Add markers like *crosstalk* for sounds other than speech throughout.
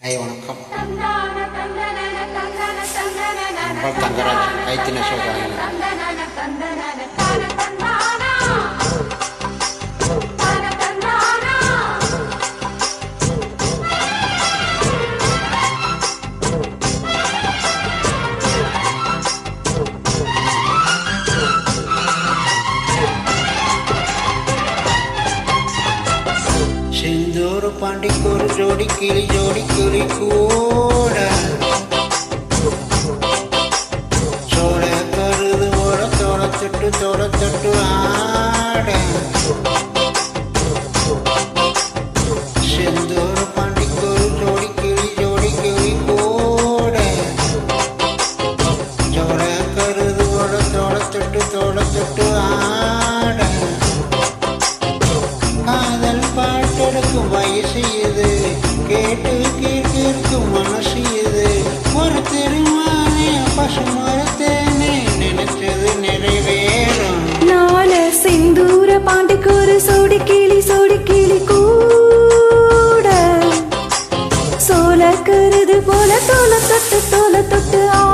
ஐ வணக்கம். தங்கராஜ் ஐத்தின சோதாயன் ஒரு பாண்டிக்கு ஒரு ஜோடி கிளி ஜோடி கிளி கூட. சோழ கருது ஓட தோட தொட்டு தோட தொட்டு ஆட. கேட்கும் வயசு இது கேட்டு கேட்டிருக்கும் மனசு இது ஒரு திருமானே பசுமரத்தேனே நினைச்சது நிறைவேறும். நால செந்தூர பாண்டுக்கு ஒரு சோடி கிளி சோடி கிளி கூட. சோல கருது போல தோல தொட்டு தோல தொட்டு ஆ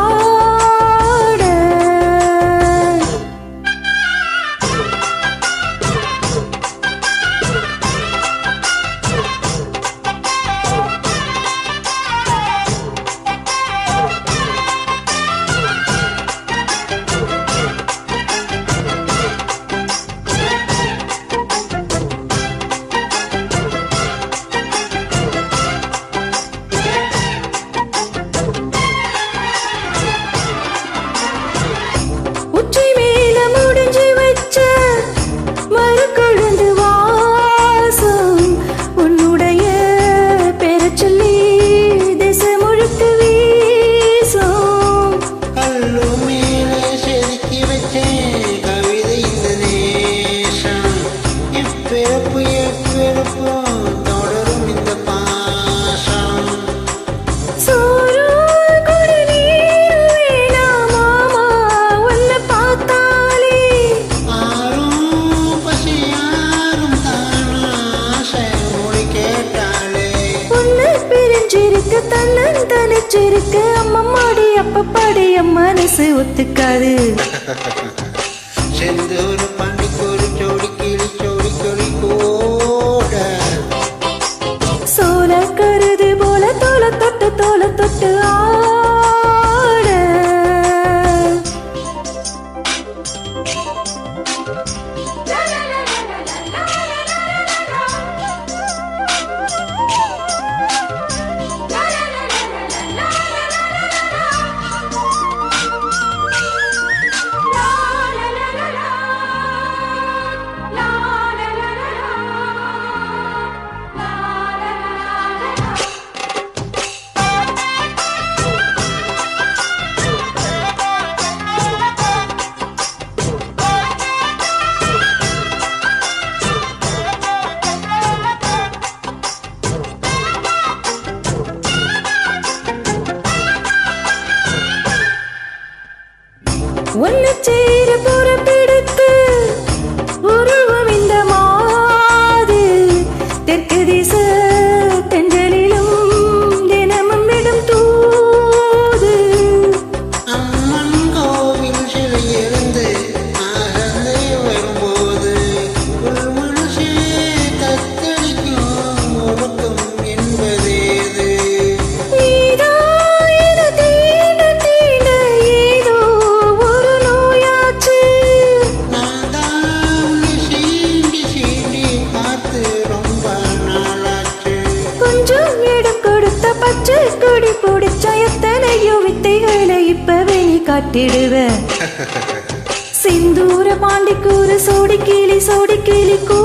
பிடிச்சிருக்கு அம்மா மாடி அப்ப படி. அம்மா நெசு ஒத்துக்காது. *laughs* பிடிச்ச எத்தனையும் வித்தைகளை இப்பவே நீ காட்டிடுவ. *laughs* சிந்தூர பாண்டிக்கூறு சோடி கிளி சோடி கிளி கூ